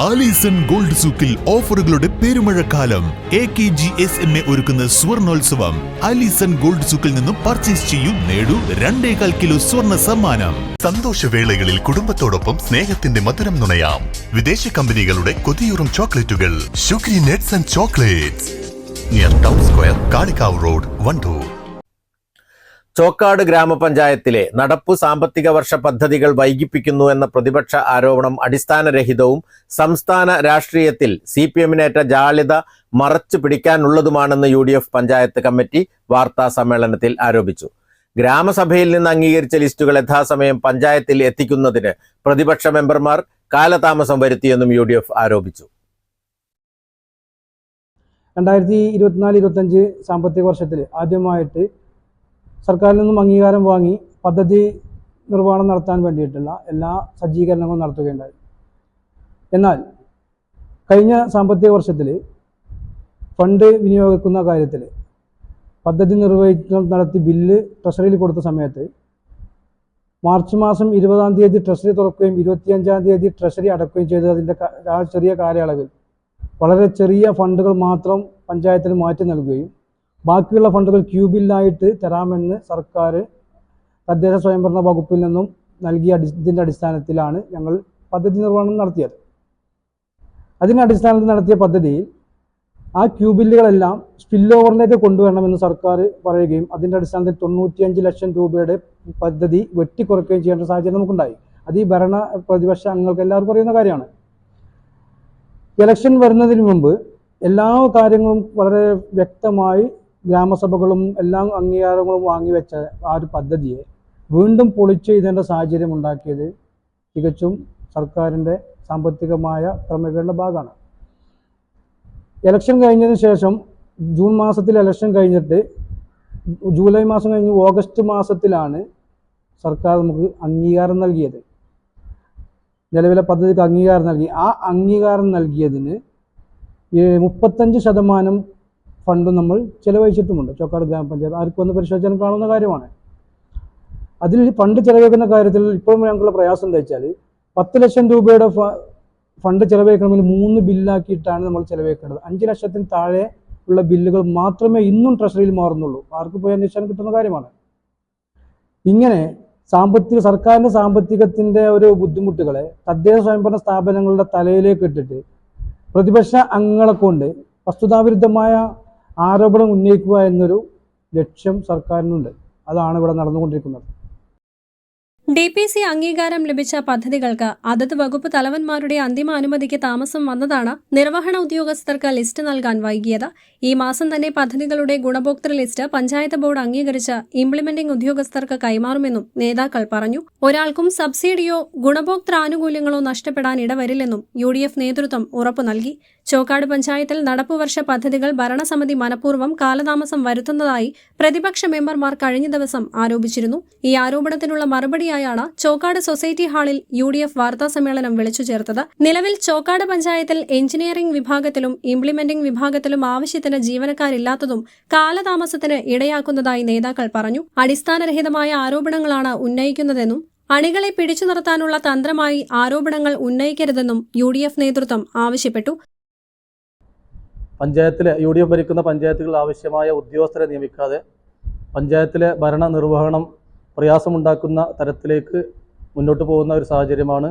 Alison gold സൂക്കിൽ ഓഫറുകളുടെ പെരുമഴക്കാലം. A K G S M A ഒരുക്കുന്ന സ്വർണോത്സവം. ആലീസൺ ഗോൾഡ് സൂക്കിൽ നിന്നും പർച്ചേസ് ചെയ്യൂ നേടൂ രണ്ടേകാൽ കിലോ സ്വർണ സമ്മാനം. സന്തോഷവേളകളിൽ കുടുംബത്തോടൊപ്പം സ്നേഹത്തിന്റെ മധുരം നുണയാം. വിദേശ കമ്പനികളുടെ കൊതിയൂറും ചോക്ലേറ്റുകൾ. Sugary nets and chocolates. Near town square Kalikavu road Vandoor Chokkad ഗ്രാമപഞ്ചായത്തിലെ നടപ്പു സാമ്പത്തിക വർഷ പദ്ധതികൾ വൈകിപ്പിക്കുന്നു എന്ന പ്രതിപക്ഷ ആരോപണം അടിസ്ഥാനരഹിതവും സംസ്ഥാന രാഷ്ട്രീയത്തിൽ സി പി എമ്മിനേറ്റ ജാള്യത മറച്ചു പിടിക്കാനുള്ളതുമാണെന്ന് U D F panchayat committee വാർത്താ സമ്മേളനത്തിൽ ആരോപിച്ചു. ഗ്രാമസഭയിൽ നിന്ന് അംഗീകരിച്ച ലിസ്റ്റുകൾ യഥാസമയം പഞ്ചായത്തിൽ എത്തിക്കുന്നതിന് പ്രതിപക്ഷ മെമ്പർമാർ കാലതാമസം വരുത്തിയെന്നും യു ഡി എഫ് ആരോപിച്ചു. രണ്ടായിരത്തി ഇരുപത്തിനാല് ഇരുപത്തഞ്ച് സാമ്പത്തിക വർഷത്തിൽ ആദ്യമായിട്ട് സർക്കാരിൽ നിന്നും അംഗീകാരം വാങ്ങി പദ്ധതി നിർവഹണം നടത്താൻ വേണ്ടിയിട്ടുള്ള എല്ലാ സജ്ജീകരണങ്ങളും നടത്തുകയുണ്ടായി. എന്നാൽ കഴിഞ്ഞ സാമ്പത്തിക വർഷത്തിൽ ഫണ്ട് വിനിയോഗിക്കുന്ന കാര്യത്തിൽ പദ്ധതി നിർവഹിക്കണം നടത്തി ബില്ല് ട്രഷറിയിൽ കൊടുത്ത സമയത്ത് മാർച്ച് മാസം ഇരുപതാം തീയതി ട്രഷറി തുറക്കുകയും ഇരുപത്തിയഞ്ചാം തീയതി ട്രഷറി അടക്കുകയും ചെയ്തതിന്റെ ആ ചെറിയ കാലയളവിൽ. വളരെ ചെറിയ ഫണ്ടുകൾ മാത്രം പഞ്ചായത്തിന് മാറ്റി നൽകുകയും ബാക്കിയുള്ള ഫണ്ടുകൾ ക്യൂബില്ലായിട്ട് തരാമെന്ന് സർക്കാർ തദ്ദേശ സ്വയംഭരണ വകുപ്പിൽ നിന്നും നൽകിയ ഇതിന്റെ അടിസ്ഥാനത്തിലാണ് ഞങ്ങൾ പദ്ധതി നിർവഹണം നടത്തിയത്. അതിന്റെ അടിസ്ഥാനത്തിൽ നടത്തിയ പദ്ധതിയിൽ ആ ക്യൂബില്ലുകളെല്ലാം സ്പിൽ ഓവറിലേക്ക് കൊണ്ടുവരണമെന്ന് സർക്കാർ പറയുകയും അതിന്റെ അടിസ്ഥാനത്തിൽ തൊണ്ണൂറ്റിയഞ്ച് ലക്ഷം രൂപയുടെ പദ്ധതി വെട്ടിക്കുറയ്ക്കുകയും ചെയ്യേണ്ട സാഹചര്യം നമുക്കുണ്ടായി. അത് ഈ ഭരണ പ്രതിപക്ഷ അംഗങ്ങൾക്ക് എല്ലാവർക്കും അറിയുന്ന കാര്യമാണ്. ഇലക്ഷൻ വരുന്നതിന് മുമ്പ് എല്ലാ കാര്യങ്ങളും വളരെ വ്യക്തമായി ഗ്രാമസഭകളും എല്ലാ അംഗീകാരങ്ങളും വാങ്ങിവെച്ച ആ ഒരു പദ്ധതിയെ വീണ്ടും പൊളിച്ചു എഴുതേണ്ട സാഹചര്യം ഉണ്ടാക്കിയത് തികച്ചും സർക്കാരിന്റെ സാമ്പത്തികമായ ക്രമീകരണ ഭാഗമാണ്. ഇലക്ഷൻ കഴിഞ്ഞതിന് ശേഷം ജൂൺ മാസത്തിൽ ഇലക്ഷൻ കഴിഞ്ഞിട്ട് ജൂലൈ മാസം കഴിഞ്ഞ് ഓഗസ്റ്റ് മാസത്തിലാണ് സർക്കാർ നമുക്ക് അംഗീകാരം നൽകിയത്. നിലവിലെ പദ്ധതിക്ക് അംഗീകാരം നൽകി. ആ അംഗീകാരം നൽകിയതിന് മുപ്പത്തഞ്ച് ശതമാനം ഫണ്ട് നമ്മൾ ചെലവഴിച്ചിട്ടുമുണ്ട്. ചോക്കാട് ഗ്രാമപഞ്ചായത്ത് ആർക്കും ഒന്ന് പരിശോധിച്ചാൽ കാണുന്ന കാര്യമാണ്. അതിൽ ഫണ്ട് ചെലവഴിക്കുന്ന കാര്യത്തിൽ ഇപ്പോഴും ഞങ്ങളുടെ പ്രയാസം എന്താ വെച്ചാൽ പത്ത് ലക്ഷം രൂപയുടെ ഫണ്ട് ചെലവഴിക്കണമെങ്കിൽ മൂന്ന് ബില്ലാക്കിയിട്ടാണ് നമ്മൾ ചെലവഴിക്കേണ്ടത്. അഞ്ച് ലക്ഷത്തിന് താഴെ ഉള്ള ബില്ലുകൾ മാത്രമേ ഇന്നും ട്രഷറിയിൽ മാറുന്നുള്ളൂ. ആർക്ക് പോയി അന്വേഷിച്ചാൽ കിട്ടുന്ന കാര്യമാണ്. ഇങ്ങനെ സാമ്പത്തിക സർക്കാരിന്റെ സാമ്പത്തികത്തിന്റെ ഒരു ബുദ്ധിമുട്ടുകളെ തദ്ദേശ സ്വയംഭരണ സ്ഥാപനങ്ങളുടെ തലയിലേക്ക് ഇട്ടിട്ട് പ്രതിപക്ഷ അംഗങ്ങളെ കൊണ്ട് വസ്തുതാവിരുദ്ധമായ ആരോപണം ഉന്നയിക്കുക എന്നൊരു ലക്ഷ്യം സർക്കാരിനുണ്ട്. അതാണ് ഇവിടെ നടന്നുകൊണ്ടിരിക്കുന്നത്. ഡി പി സി അംഗീകാരം ലഭിച്ച പദ്ധതികൾക്ക് അതത് വകുപ്പ് തലവന്മാരുടെ അന്തിമ അനുമതിക്ക് താമസം വന്നതാണ് നിർവഹണ ഉദ്യോഗസ്ഥർക്ക് ലിസ്റ്റ് നൽകാൻ വൈകിയത്. ഈ മാസം തന്നെ പദ്ധതികളുടെ ഗുണഭോക്തൃ ലിസ്റ്റ് പഞ്ചായത്ത് ബോർഡ് അംഗീകരിച്ച് ഇംപ്ലിമെന്റിംഗ് ഉദ്യോഗസ്ഥർക്ക് കൈമാറുമെന്നും നേതാക്കൾ പറഞ്ഞു. ഒരാൾക്കും സബ്സിഡിയോ ഗുണഭോക്തൃ ആനുകൂല്യങ്ങളോ നഷ്ടപ്പെടാൻ ഇടവരില്ലെന്നും യു ഡി എഫ് നേതൃത്വം ഉറപ്പു നൽകി. ചോക്കാട് പഞ്ചായത്തിൽ നടപ്പുവർഷ പദ്ധതികൾ ഭരണസമിതി മനഃപൂർവം കാലതാമസം വരുത്തുന്നതായി പ്രതിപക്ഷ മെമ്പർമാർ കഴിഞ്ഞ ദിവസം ആരോപിച്ചിരുന്നു. ഈ ആരോപണത്തിനുള്ള മറുപടിയായാണ് ചോക്കാട് സൊസൈറ്റി ഹാളിൽ യു ഡി എഫ് വാർത്താ സമ്മേളനം വിളിച്ചു ചേർത്തത്. നിലവിൽ ചോക്കാട് പഞ്ചായത്തിൽ എഞ്ചിനീയറിംഗ് വിഭാഗത്തിലും ഇംപ്ലിമെന്റിംഗ് വിഭാഗത്തിലും ആവശ്യത്തിന് ജീവനക്കാരില്ലാത്തതും കാലതാമസത്തിന് ഇടയാക്കുന്നതായി നേതാക്കൾ പറഞ്ഞു. അടിസ്ഥാനരഹിതമായ ആരോപണങ്ങളാണ് ഉന്നയിക്കുന്നതെന്നും അണികളെ പിടിച്ചു നിർത്താനുള്ള തന്ത്രമായി ആരോപണങ്ങൾ ഉന്നയിക്കരുതെന്നും യു ഡി എഫ് നേതൃത്വം ആവശ്യപ്പെട്ടു. പഞ്ചായത്തിലെ യു ഡി എഫ് ഭരിക്കുന്ന പഞ്ചായത്തുകളിൽ ആവശ്യമായ ഉദ്യോഗസ്ഥരെ നിയമിക്കാതെ പഞ്ചായത്തിലെ ഭരണ നിർവഹണം പ്രയാസമുണ്ടാക്കുന്ന തരത്തിലേക്ക് മുന്നോട്ട് പോകുന്ന ഒരു സാഹചര്യമാണ്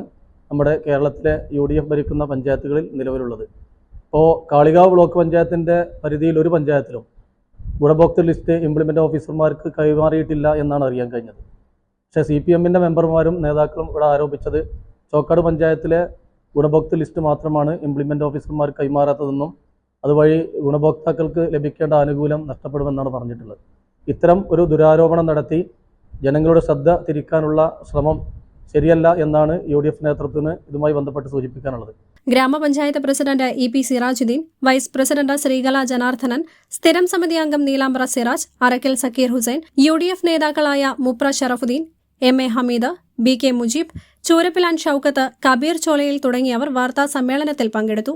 നമ്മുടെ കേരളത്തിലെ യു ഡി എഫ് ഭരിക്കുന്ന പഞ്ചായത്തുകളിൽ നിലവിലുള്ളത്. ഇപ്പോൾ കാളികാവ് ബ്ലോക്ക് പഞ്ചായത്തിന്റെ പരിധിയിൽ ഒരു പഞ്ചായത്തിലും ഗുണഭോക്തൃ ലിസ്റ്റ് ഇംപ്ലിമെന്റ് ഓഫീസർമാർക്ക് കൈമാറിയിട്ടില്ല എന്നാണ് അറിയാൻ കഴിഞ്ഞത്. പക്ഷേ സി പി എമ്മിന്റെ മെമ്പർമാരും നേതാക്കളും ഇവിടെ ആരോപിച്ചത് ചോക്കാട് പഞ്ചായത്തിലെ ഗുണഭോക്തൃ ലിസ്റ്റ് മാത്രമാണ് ഇംപ്ലിമെന്റ് ഓഫീസർമാർ കൈമാറാത്തതെന്നും അതുവഴി ഗുണഭോക്താക്കൾക്ക് ലഭിക്കേണ്ട ആനുകൂല്യം നഷ്ടപ്പെടുമെന്നാണ് പറഞ്ഞിട്ടുള്ളത്. ഇത്തരം ഒരു ദുരാരോപണം നടത്തി ജനങ്ങളുടെ ശ്രദ്ധ തിരിക്കാനുള്ള ശ്രമം ശരിയല്ല എന്നാണ് യു ഡി എഫ് നേതൃത്വത്തിന് ഇതുമായി ബന്ധപ്പെട്ട് സൂചിപ്പിക്കാനുള്ളത്. ഗ്രാമപഞ്ചായത്ത് president E P Sirajuddin vice president Sreekala Janardhanan സ്ഥിരം സമിതി അംഗം Neelambra Siraj Arakkal Sakkir Hussain U D F നേതാക്കളായ Mupra Sharafuddin M A Hameed B K Mujeeb Choorappilan Shoukath Kabeer Cholayil തുടങ്ങിയവർ വാർത്താ സമ്മേളനത്തിൽ പങ്കെടുത്തു.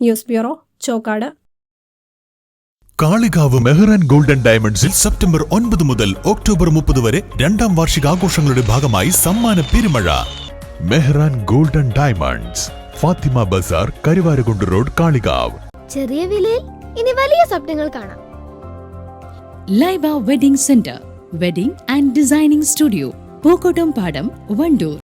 News bureau Chokkad. Kalikavu Mehran golden ഡയമണ്ട്സിൽ September ഒൻപത് മുതൽ ഒക്ടോബർ മുപ്പത് വരെ രണ്ടാം വാർഷികാഘോഷങ്ങളുടെ ഭാഗമായി സമ്മാന പെരുമഴ. Mehran golden diamonds Fathima Bazar Karuvarakundu road Kalikavu. ചെറിയ വിലയിൽ ഇനി വലിയ സ്വപ്നങ്ങൾ കാണാം. Laiba wedding centre wedding and designing studio Pookkottumpadam Vandoor.